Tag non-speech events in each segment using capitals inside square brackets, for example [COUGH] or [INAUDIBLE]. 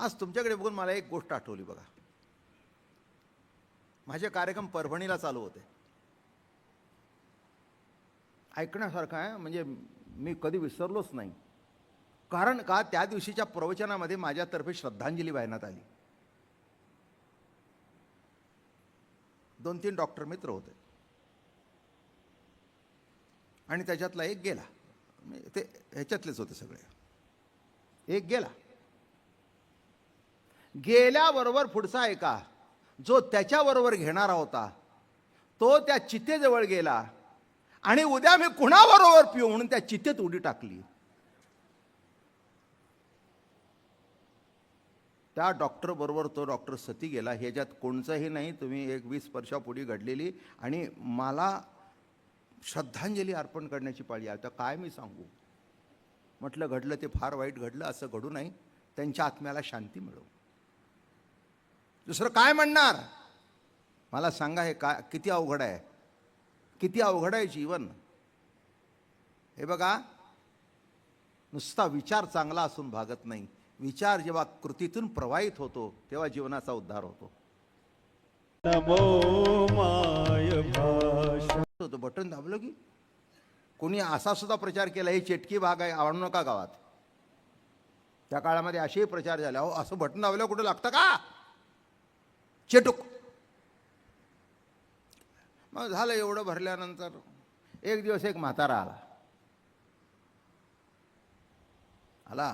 आज तुमच्याकडे बघून मला एक गोष्ट आठवली बघा. माझे कार्यक्रम परभणीला चालू होते. ऐकण्यासारखं आहे म्हणजे मी कधी विसरलोच नाही. कारण का? त्या दिवशीच्या प्रवचनामध्ये माझ्यातर्फे श्रद्धांजली वाहण्यात आली. दोन तीन डॉक्टर मित्र होते. आणि त्याच्यातला एक गेला. ते ह्याच्यातलेच होते सगळे. एक गेला. गेल्याबरोबर पुढचा एका जो त्याच्याबरोबर घेणारा होता तो त्या चितेजवळ गेला आणि उद्या मी कुणाबरोबर पिऊ म्हणून त्या चितेत उडी टाकली. त्या डॉक्टर बरोबर तो डॉक्टर सती गेला. ह्याच्यात कोणचंही नाही तुम्ही एक वीस वर्षापुढे घडलेली आणि मला श्रद्धांजली अर्पण करण्याची पाळी आता काय मी सांगू? म्हटलं घडलं ते फार वाईट घडलं असं घडू नाही. त्यांच्या आत्म्याला शांती मिळवू. दुसरं काय म्हणणार? मला सांगा हे काय किती अवघड आहे? किती अवघड आहे जीवन? हे बघा नुसता विचार चांगला असून भागत नाही. विचार जेव्हा कृतीतून प्रवाहित होतो तेव्हा जीवनाचा उद्धार होतो. होतं बटन दाबलं की? कोणी असा सुद्धा प्रचार केला ही चेटकी भाग आहे आवडू नका गावात. त्या काळामध्ये असेही प्रचार झाले अहो असं बटन दाबलं कुठं लागतं का? चेटूक. मग झालं एवढं भरल्यानंतर एक दिवस एक म्हातारा आला. आला.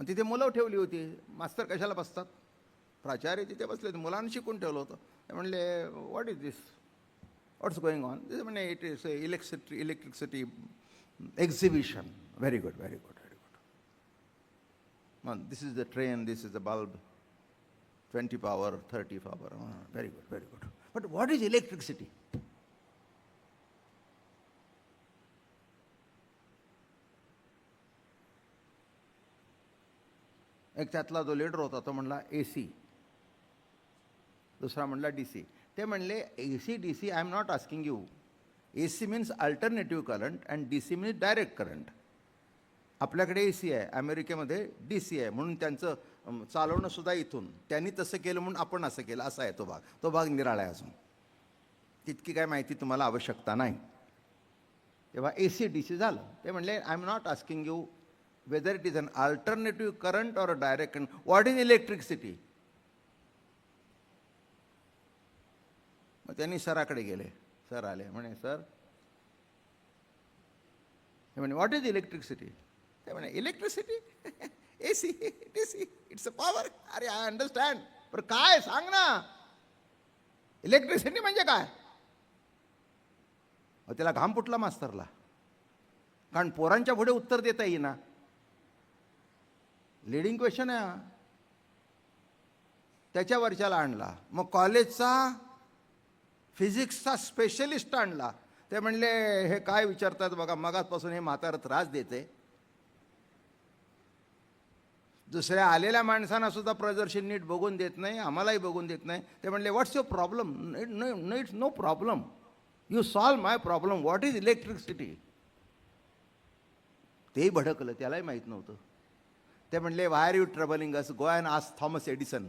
तिथे मुलं ठेवली होती. मास्तर कशाला बसतात? प्राचार्य तिथे बसले होते. मुलांना शिकून ठेवलं होतं. ते म्हणले what is this what's going on this म्हणे it is electricity electricity exhibition very good very good very good मग this is the train this is the bulb twenty power thirty power very good very good but what is electricity एक त्यातला जो leader होता तो म्हणला ए C दुसरा म्हणला D C ते म्हणले A C D C I am not asking you A C means alternative current and D C means direct current आपल्याकडे ए सी आहे अमेरिकेमध्ये डी सी आहे म्हणून त्यांचं चालवणं सुद्धा इथून. त्यांनी तसं केलं म्हणून आपण असं केलं. असा आहे तो भाग. तो भाग निराळा आहे अजून. तितकी काय माहिती तुम्हाला आवश्यकता नाही. तेव्हा ए सी डी सी झालं. ते म्हणले I am not asking you whether it is an alternative current or a direct current what is electricity मग त्यांनी सराकडे गेले. सर आले. म्हणे सर. हे म्हणे व्हॉट इज इलेक्ट्रिसिटी ते म्हणे electricity [LAUGHS] A C D C it's a power अरे आय अंडरस्टँड पण काय सांग ना? इलेक्ट्रिसिटी म्हणजे काय? त्याला घाम फुटला मास्तरला. कारण पोरांच्या पुढे उत्तर देता येईना. लिडिंग क्वेश्चन आहे हा. त्याच्या वर्षाला आणला. मग कॉलेजचा फिजिक्सचा स्पेशलिस्ट आणला. ते म्हणले हे काय विचारतात बघा मगाचपासून हे म्हातारा त्रास देते. दुसऱ्या आलेल्या माणसांना सुद्धा प्रदर्शन नीट बघून देत नाही आम्हालाही बघून देत नाही. ते म्हणले what's your problem no it's no problem you solve my problem what is electricity तेही भडकलं त्यालाही माहीत नव्हतं. ते म्हणले why are you troubling us go and ask Thomas Edison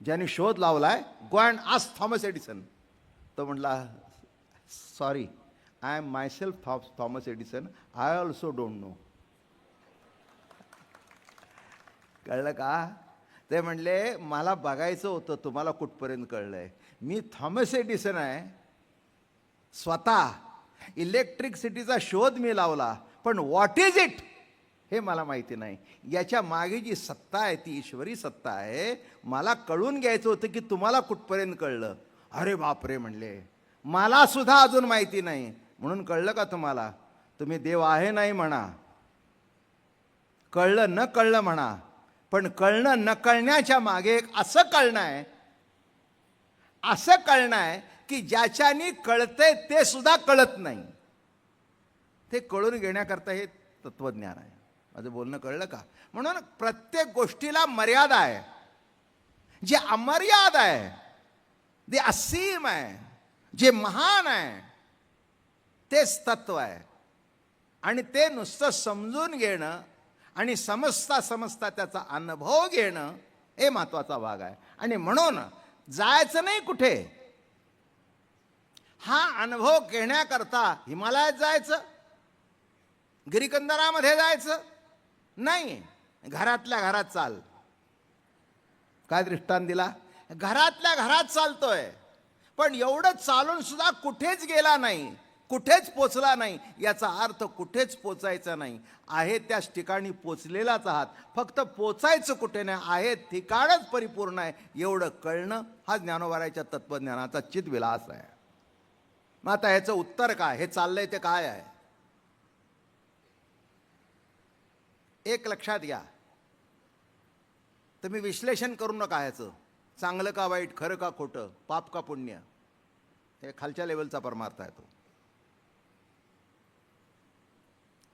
ज्याने शोध लावलाय go and ask Thomas Edison तो म्हटला sorry I am myself Thomas Edison I also don't know कळलं का? ते म्हणले मला बघायचं होतं तुम्हाला कुठपर्यंत कळलं आहे मी थॉमस एडिसन आहे. स्वतः इलेक्ट्रिसिटीचा शोध मी लावला पण व्हॉट इज इट हे मला माहिती नाही. याच्या मागे जी सत्ता आहे ती ईश्वरी सत्ता आहे. मला कळून घ्यायचं होतं की तुम्हाला कुठपर्यंत कळलं. अरे बापरे म्हणले. मला सुद्धा अजून माहिती नाही. म्हणून कळलं का तुम्हाला? तुम्ही देव आहे नाही म्हणा. कळलं न कळलं म्हणा. पण कळणं न कळण्याच्या मागे एक असं कळणं आहे असं कळणं आहे की ज्याच्यानी कळतंय ते सुद्धा कळत नाही. ते कळून घेण्याकरता हे तत्वज्ञान आहे. माझं बोलणं कळलं का? म्हणून प्रत्येक गोष्टीला मर्यादा आहे. जे अमर्याद आहे जे असीम आहे जे महान आहे तेच तत्व आहे. आणि ते नुसतं समजून घेणं आणि समजता समजता त्याचा अनुभव घेणं हे महत्त्वाचा भाग आहे. आणि म्हणून जायचं नाही कुठे हा अनुभव घेण्याकरता हिमालयात जायचं गिरिकंदरामध्ये जायचं नाही. घरातल्या घरात चाल. काय दृष्टांत दिला? घरातल्या घरात चालतोय. पण एवढं चालून सुद्धा कुठेच गेला नाही. कुठेच पोचला नाही. याचा अर्थ कुठेच पोचायचा नाही. आहे त्याच ठिकाणी पोचलेलाच आहात. फक्त पोचायचं कुठे नाही आहे ठिकाणच परिपूर्ण आहे. एवढं कळणं हा ज्ञानोबाराच्या तत्त्वज्ञानाचा चितविलास आहे. मग आता ह्याचं उत्तर काय? हे चाललंय ते काय आहे? एक लक्षात घ्या. तुम्ही विश्लेषण करू नका ह्याचं. चांगलं का वाईट खरं का खोटं पाप का पुण्य? हे खालच्या लेवलचा परमार्थ आहे तो.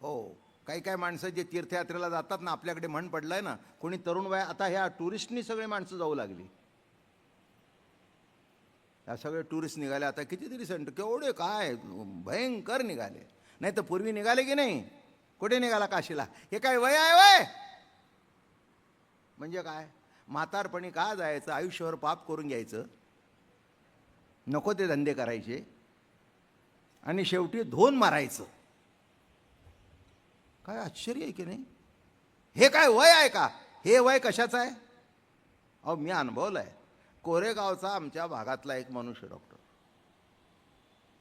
हो. काही काही माणसं जे तीर्थयात्रेला जातात ना आपल्याकडे म्हण आहे ना कोणी तरुण वय आता ह्या टुरिस्टनी सगळे माणसं जाऊ लागली. या सगळे टुरिस्ट निघाले आता कितीतरी सेंटर केवढे काय भयंकर निघाले. नाही तर पूर्वी निघाले की नाही? कुठे निघाला काशीला? हे काय वय आहे वय? म्हणजे काय? म्हातारपणी का जायचं? आयुष्यभर पाप करून घ्यायचं? नको ते धंदे करायचे. आणि शेवटी धोन मारायचं. काय आश्चर्य आहे की नाही? हे काय वय आहे का? हे वय कशाचं आहे? अहो मी अनुभवलं आहे कोरेगावचा आमच्या भागातला एक मनुष्य डॉक्टर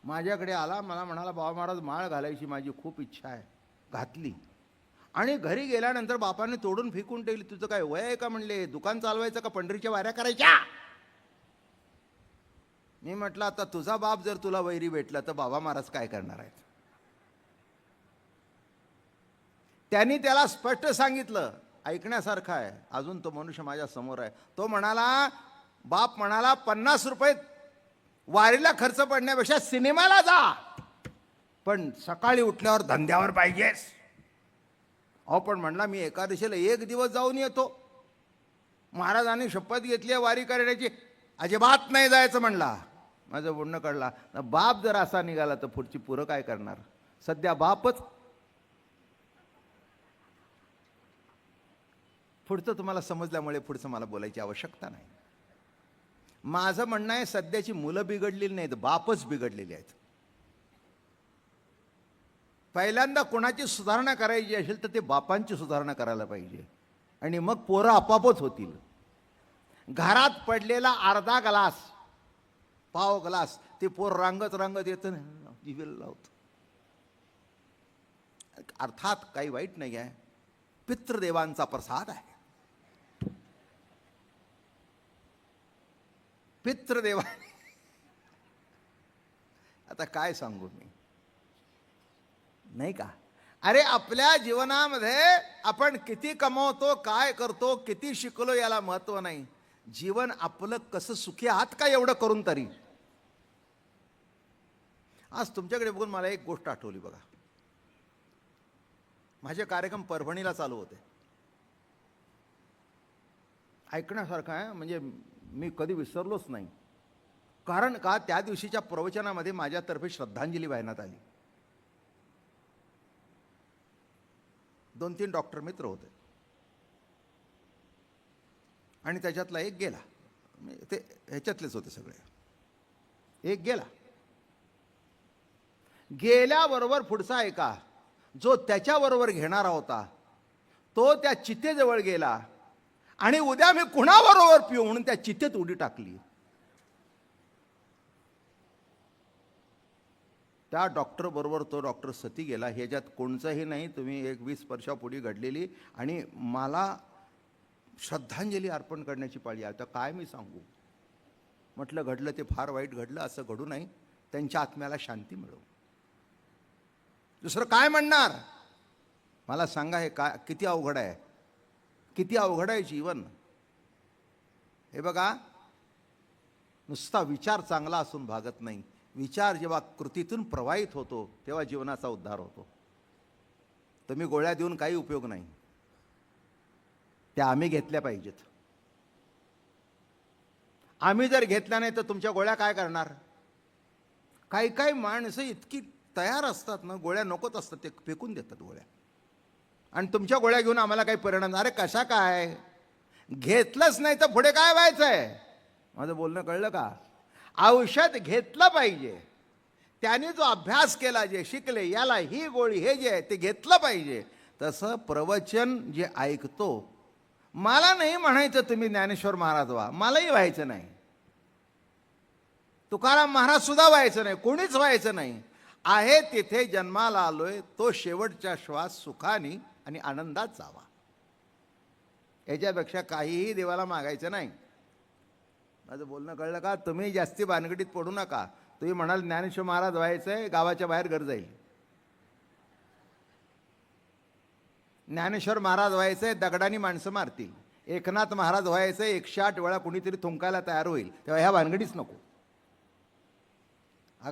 माझ्याकडे आला मला म्हणाला बाबा महाराज माळ घालायची माझी खूप इच्छा आहे. घातली. आणि घरी गेल्यानंतर बापाने तोडून फेकून ठेवली. तुझं काय वय आहे का? म्हणले दुकान चालवायचं का? पंढरीच्या वाऱ्या करायच्या? मी म्हटलं आता तुझा बाप जर तुला वैरी भेटला तर बाबा महाराज काय करणार आहेत? त्यांनी त्याला स्पष्ट सांगितलं. ऐकण्यासारखं आहे. अजून तो मनुष्य माझ्यासमोर आहे. तो म्हणाला बाप म्हणाला पन्नास रुपये वारीला खर्च पडण्यापेक्षा सिनेमाला जा. पण सकाळी उठल्यावर धंद्यावर पाहिजेस. अहो पण म्हणला मी एकादशीला एक दिवस जाऊन येतो. महाराजांनी शपथ घेतली आहे वारी करण्याची. अजिबात नाही जायचं म्हणला. माझं बोलणं कळला. बाप जर असा निघाला तर पुढची पुरं काय करणार? सध्या बापच पुढचं तुम्हाला समजल्यामुळे पुढचं मला बोलायची आवश्यकता नाही. माझं म्हणणं आहे सध्याची मुलं बिघडलेली नाहीत बापच बिघडलेली आहेत. पहिल्यांदा कोणाची सुधारणा करायची असेल तर ते बापांची सुधारणा करायला पाहिजे. आणि मग पोरं आपापच होतील. घरात पडलेला अर्धा ग्लास पाव ग्लास ते पोर रांगत रांगत येतं लावत. अर्थात काही वाईट नाही आहे. पितृदेवांचा प्रसाद आहे. पितृदेवा आता काय सांगू मी? नाही का? अरे आपल्या जीवनामध्ये आपण किती कमवतो काय करतो किती शिकलो याला महत्त्व नाही. जीवन आपलं कसं सुखी आहात का एवढं करून तरी. आज तुमच्याकडे बघून मला एक गोष्ट आठवली बघा. माझे कार्यक्रम परभणीला चालू होते. ऐकण्यासारखं आहे म्हणजे मी कधी विसरलोच नाही. कारण का? त्या दिवशीच्या प्रवचनामध्ये माझ्यातर्फे श्रद्धांजली वाहण्यात आली. दोन तीन डॉक्टर मित्र होते. आणि त्याच्यातला एक गेला. ते ह्याच्यातलेच होते सगळे. एक गेला. गेल्याबरोबर पुढचा एका जो त्याच्याबरोबर घेणारा होता तो त्या चितेजवळ गेला. आणि उद्या मी कुणाबरोबर पिऊ म्हणून त्या चितेत उडी टाकली. त्या डॉक्टर बरोबर तो डॉक्टर सती गेला. ह्याच्यात कोणचंही नाही तुम्ही एक वीस वर्षापुढे घडलेली आणि मला श्रद्धांजली अर्पण करण्याची पाळी आहे आता काय मी सांगू? म्हटलं घडलं ते फार वाईट घडलं असं घडू नाही त्यांच्या आत्म्याला शांती मिळव दुसरं काय म्हणणार? मला सांगा हे काय किती अवघड आहे? किती अवघड आहे जीवन. हे बघा नुसता विचार चांगला असून भागत नाही. विचार जेव्हा कृतीतून प्रवाहित होतो तेव्हा जीवनाचा उद्धार होतो. तुम्ही गोळ्या देऊन काही उपयोग नाही. त्या आम्ही घेतल्या पाहिजेत. आम्ही जर घेतल्या नाही तर तुमच्या गोळ्या काय करणार? काही काही माणसं इतकी तयार असतात ना गोळ्या नकोत असतात ते फेकून देतात गोळ्या. आणि तुमच्या गोळ्या घेऊन आम्हाला काही परिणाम अरे कशा काय? घेतलंच नाही तर पुढे काय व्हायचं आहे माझं बोलणं कळलं का? औषध घेतलं पाहिजे. त्याने जो अभ्यास केला जे शिकले याला ही गोळी हे जे आहे ते घेतलं पाहिजे. तसं प्रवचन जे ऐकतो मला नाही म्हणायचं तुम्ही ज्ञानेश्वर महाराज व्हा. मलाही व्हायचं नाही. तुकाराम महाराज सुद्धा व्हायचं नाही. कोणीच व्हायचं नाही. आहे तिथे जन्माला आलोय तो शेवटचा श्वास सुखानी आणि आनंदात जावा. याच्यापेक्षा काहीही देवाला मागायचं नाही. माझं बोलणं कळलं का? तुम्ही जास्ती भानगडीत पडू नका. तुम्ही म्हणाल ज्ञानेश्वर महाराज व्हायचं आहे गावाच्या बाहेर घर जाईल. ज्ञानेश्वर महाराज व्हायचंय दगडानी माणसं मारतील. एकनाथ महाराज व्हायचंय एकशे आठ वेळा कुणीतरी थुंकायला तयार होईल. तेव्हा ह्या भानगडीच नको.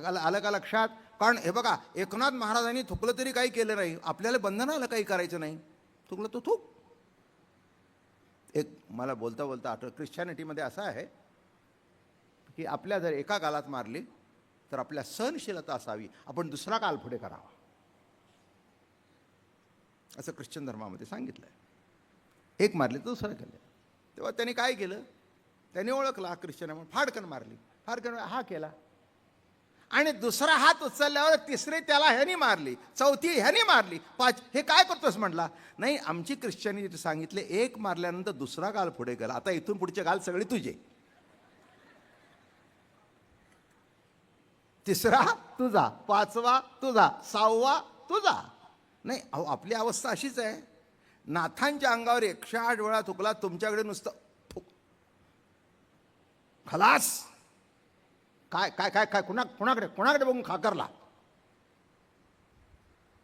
आलं आलं का लक्षात? कारण हे बघा एकनाथ महाराजांनी थुकलं तरी काही केलं नाही. आपल्याला बंधन आलं काही करायचं नाही. थुकलं तो थूक. एक मला बोलता बोलता आठवत ख्रिश्चॅनिटीमध्ये असं आहे की आपल्या जर एका कालात मारली तर आपल्या सहनशीलता असावी. आपण दुसरा काल पुढे करावा. असं ख्रिश्चन धर्मामध्ये सांगितलं आहे एक मारली तर दुसरं केलं. तेव्हा त्यांनी काय केलं? त्याने ओळखला हा ख्रिश्चन म्हणून फाडकन मारली. फाडकन हा केला. आणि दुसरा हात उचलल्यावर तिसरी त्याला ह्यानी मारली चौथी ह्यानी मारली. पाच हे काय करतोस म्हटला नाही आमची ख्रिश्चनी सांगितले एक मारल्यानंतर दुसरा गाल पुढे गेला. आता इथून पुढचे गाल सगळे तुझे. तिसरा तुझा. पाचवा तुझा. सहावा तुझा. नाही अहो आपली अवस्था अशीच आहे. नाथांच्या अंगावर एकशे आठ वेळा थुकला तुमच्याकडे नुसतं थुक खलास. काय काय काय काय कुणा कुणाकडे कुणाकडे बघून खाकरला?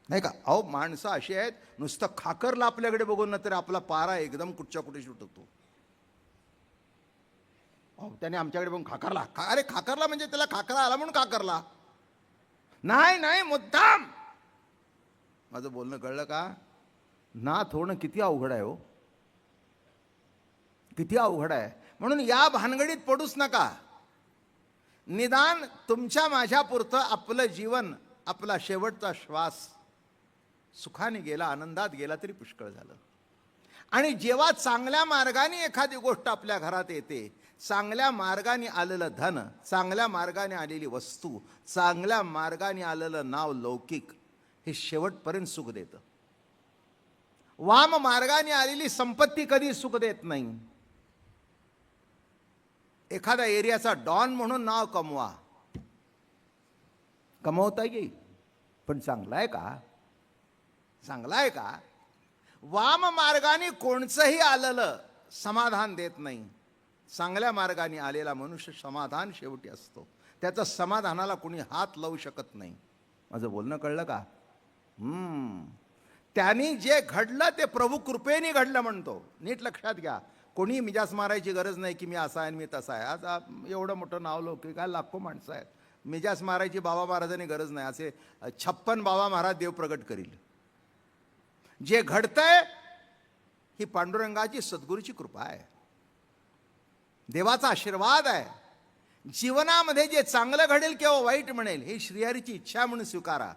नाही का? अहो माणसं अशी आहेत नुसतं खाकरला आपल्याकडे बघून ना तरी आपला पारा एकदम कुठच्या कुठे सुटतो अहो त्याने आमच्याकडे बघून खाकरला. खा अरे खाकरला म्हणजे त्याला खाकरा आला म्हणून खाकरला. नाही नाही मुद्दाम! माझं बोलणं कळलं का? नाथ होणं किती अवघड आहे हो. किती अवघड आहे. म्हणून या भानगडीत पडूच नका. निदान तुमच्या माझ्यापुरतं आपलं जीवन आपला शेवटचा श्वास सुखाने गेला आनंदात गेला तरी पुष्कळ झालं. आणि जेव्हा चांगल्या मार्गाने एखादी गोष्ट आपल्या घरात येते चांगल्या मार्गाने आलेलं धन चांगल्या मार्गाने आलेली वस्तू चांगल्या मार्गाने आलेलं नाव लौकिक हे शेवटपर्यंत सुख देतं. वाम मार्गाने आलेली संपत्ती कधी सुख देत नाही? एखाद्या एरियाचा डॉन म्हणून नाव कमवा. कमवता येईल. पण चांगला आहे का? चांगला आहे का? वाम मार्गाने कोणचंही आलेलं समाधान देत नाही. चांगल्या मार्गाने आलेला मनुष्य समाधान शेवटी असतो. त्याचं समाधानाला कोणी हात लावू शकत नाही. माझं बोलणं कळलं का? हम्म. त्यांनी जे घडलं ते प्रभू कृपेने घडलं म्हणतो. नीट लक्षात घ्या. कोणी मिजास मारायची गरज नाही की मी असा आहे आणि मी तसा आहे. आज एवढं मोठं नाव लौकिक आहे लाखो माणसं आहेत. मिजास मारायची बाबा महाराजांनी गरज नाही. असे छप्पन बाबा महाराज देव प्रगट करील. जे घडतंय ही पांडुरंगाची सद्गुरूची कृपा आहे. देवाचा आशीर्वाद आहे. जीवनामध्ये जे चांगलं घडेल किंवा वाईट म्हणेल ही श्रीहरीची इच्छा म्हणून स्वीकारा.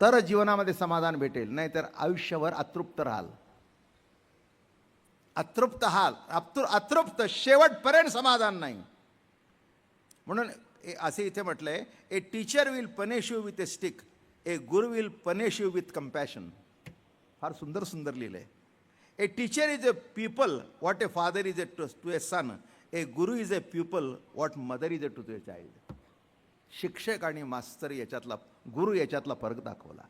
तर जीवनामध्ये समाधान भेटेल. नाहीतर आयुष्यभर अतृप्त राहाल. अतृप्त हाल अतृ अतृप्त शेवटपर्यंत समाधान नाही. म्हणून ए- असे इथे म्हटलंय a teacher will punish you with a stick a guru will punish you with compassion फार सुंदर सुंदर लिहिलंय. A teacher is a pupil what a father is a to a son a guru is a pupil what mother is a to a child शिक्षक आणि मास्तर याच्यातला गुरु याच्यातला फरक दाखवला.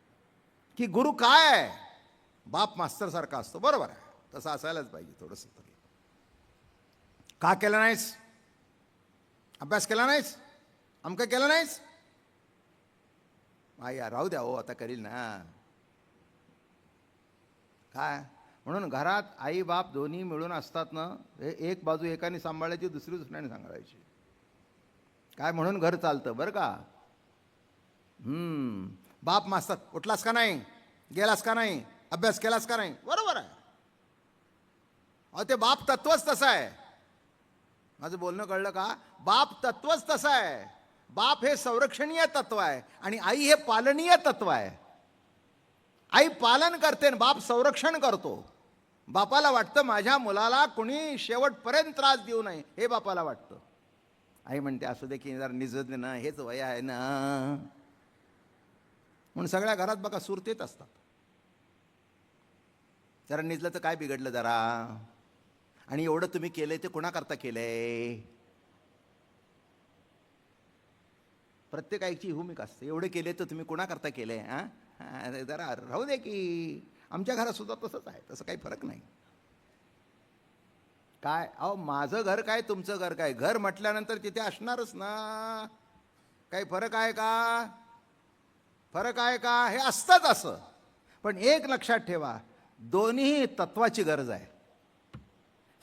की गुरु काय आहे? बाप मास्तरसारखा असतो बरोबर आहे. तसं असायलाच पाहिजे थोडंसं तरी. का केलं नाहीस? अभ्यास केला नाहीस? अमकं केलं नाहीस? आई राहू द्या हो आता करील ना. काय? म्हणून घरात आई बाप दोन्ही मिळून असतात ना हे एक बाजू एकाने सांभाळायची दुसरी दुसऱ्याने सांभाळायची. काय? म्हणून घर चालतं बरं का? हम्म. बाप मास्तर उठलास का नाही? गेलास का नाही? अभ्यास केलास का नाही? बरोबर. अहो ते बाप तत्वच तसं आहे. माझं बोलणं कळलं का? बाप तत्वच तसं आहे. बाप हे संरक्षणीय तत्व आहे आणि आई हे पालनीय तत्व आहे. आई पालन करते आणि बाप संरक्षण करतो. बापाला वाटतं माझ्या मुलाला कुणी शेवटपर्यंत त्रास देऊ नये हे बापाला वाटतं. आई म्हणते असू दे की जरा निजत ना हेच वय आहे ना. म्हणून सगळ्या घरात बघा सुरतेत असतात. जरा निजलं तर काय बिघडलं जरा? आणि एवढं तुम्ही केलंय ते कोणाकरता केलंय? प्रत्येकाची भूमिका असते. एवढे केले तर तुम्ही कोणाकरता केले हां? हां, जरा राहू दे की. आमच्या घरात सुद्धा तसंच आहे तसं काही फरक नाही. काय? अहो माझं घर काय तुमचं घर काय? घर म्हटल्यानंतर तिथे असणारच ना. काही फरक आहे का? फरक आहे का? हे असतंच असं. पण एक लक्षात ठेवा दोन्ही तत्वाची गरज आहे.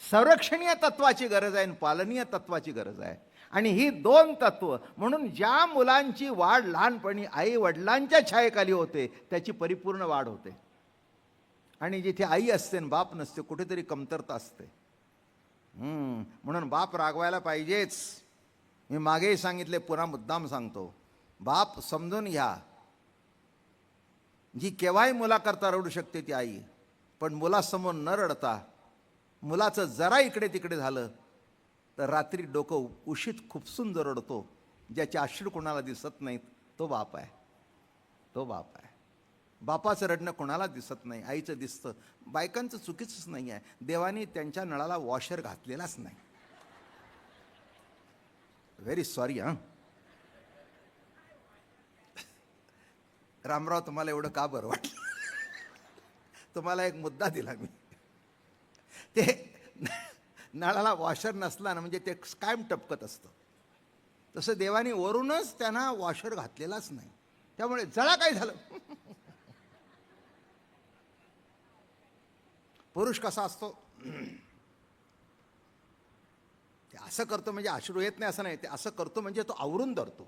संरक्षणीय तत्वाची गरज आहे आणि पालनीय तत्वाची गरज आहे. आणि ही दोन तत्व म्हणून ज्या मुलांची वाढ लहानपणी आई वडिलांच्या छायेखाली होते त्याची परिपूर्ण वाढ होते. आणि जिथे आई असते आणि बाप नसते कुठेतरी कमतरता असते. म्हणून बाप रागवायला पाहिजेच. मी मागेही सांगितले पुन्हा मुद्दाम सांगतो. बाप समजून घ्या. जी केव्हाही मुलाकरता रडू शकते ती आई पण मुलासमोर न रडता मुलाचं जरा इकडे तिकडे झालं तर रात्री डोकं उशीत खुपसून जरडतो ज्याचे अश्रू कोणाला दिसत नाहीत तो बाप आहे. तो बाप आहे. बापाचं रडणं कोणाला दिसत नाही आईचं दिसतं. बायकांचं चुकीचंच नाही आहे. देवानी त्यांच्या नळाला वॉशर घातलेलाच नाही. व्हेरी सॉरी हां. रामराव तुम्हाला एवढं का बरं वाटलं? तुम्हाला एक मुद्दा दिला मी. ते नळाला वॉशर नसला ना म्हणजे ते कायम टपकत असतं. तसं देवाने वरूनच त्यांना वॉशर घातलेलाच नाही. त्यामुळे जळा काय झालं? पुरुष कसा असतो? ते असं करतो म्हणजे अश्रू येत नाही असं नाही ते असं करतो म्हणजे तो आवरून धरतो.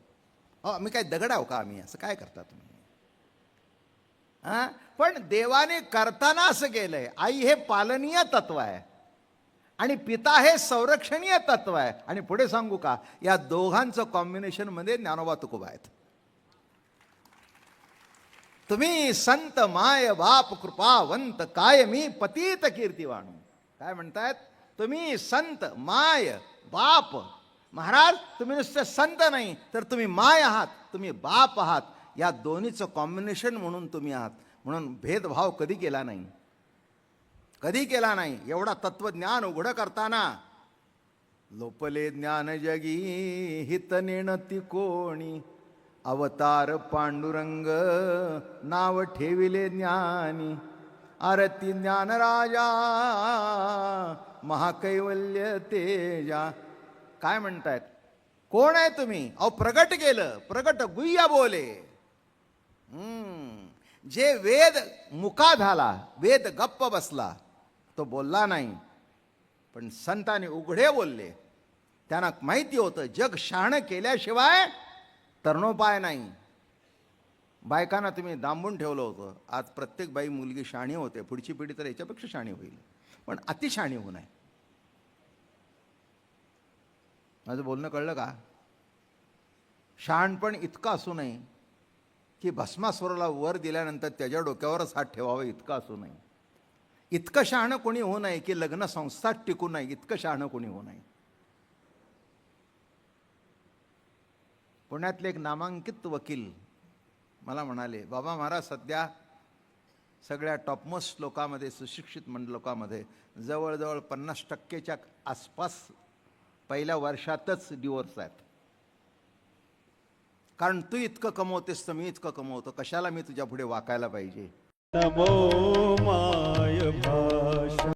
हो आम्ही काय दगड आहो का आम्ही? असं काय करता तुम्ही? पण देवाने करताना असं केलंय. आई हे पालनीय तत्व आहे. आणि पिता हे संरक्षणीय तत्व आहे. आणि पुढे सांगू का? या दोघांचं कॉम्बिनेशनमध्ये ज्ञानोबा तुकोबा आहेत. तुम्ही संत माय बाप कृपावंत काय मी पतीत कीर्तिवाणू. काय म्हणतायत? तुम्ही संत माय बाप. महाराज तुम्ही नुसते संत नाही तर तुम्ही माय आहात तुम्ही बाप आहात. या दोन्हीचं कॉम्बिनेशन म्हणून तुम्ही आहात. म्हणून भेदभाव कधी केला नाही. कधी केला नाही. एवढा तत्वज्ञान उघडं करताना. लोपले ज्ञान जगी हित नेणती कोणी. अवतार पांडुरंग नाव ठेविले ज्ञानी. आरती ज्ञानराजा महाकैवल्य तेजा. काय म्हणतायत? कोण आहे तुम्ही? अहो प्रगट केलं. प्रगट गुय्या बोले. जे वेद मुका झाला वेद गप्प बसला तो बोलला नाही. पण संतांनी उघडे बोलले. त्यांना माहिती होतं जग शहाणं केल्याशिवाय तरणोपाय नाही. बायकांना तुम्ही दांबून ठेवलं होतं. आज प्रत्येक बाई मुलगी शहाणी होते. पुढची पिढी तर याच्यापेक्षा शहाणी होईल. पण अतिशहाणी होऊ नये. माझं बोलणं कळलं का? शहाणपण इतकं असू नये. की भस्मासुराला वर दिल्यानंतर त्याच्या डोक्यावरच हात ठेवावा इतकं असू नये. इतकं शहाणं कोणी होऊ नये की लग्न संस्थात टिकू नये. इतकं शहाणं कोणी होऊ नये. पुण्यातले एक नामांकित वकील मला म्हणाले बाबा महाराज सध्या सगळ्या टॉपमोस्ट लोकांमध्ये सुशिक्षित मंड लोकांमध्ये जवळजवळ पन्नास टक्केच्या आसपास पहिल्या वर्षातच डिवोर्स आहेत. कारण तू इतकं कमवतेस तर मी इतकं कमवतो. कशाला मी तुझ्या पुढे वाकायला पाहिजे? नमो माय भाषा.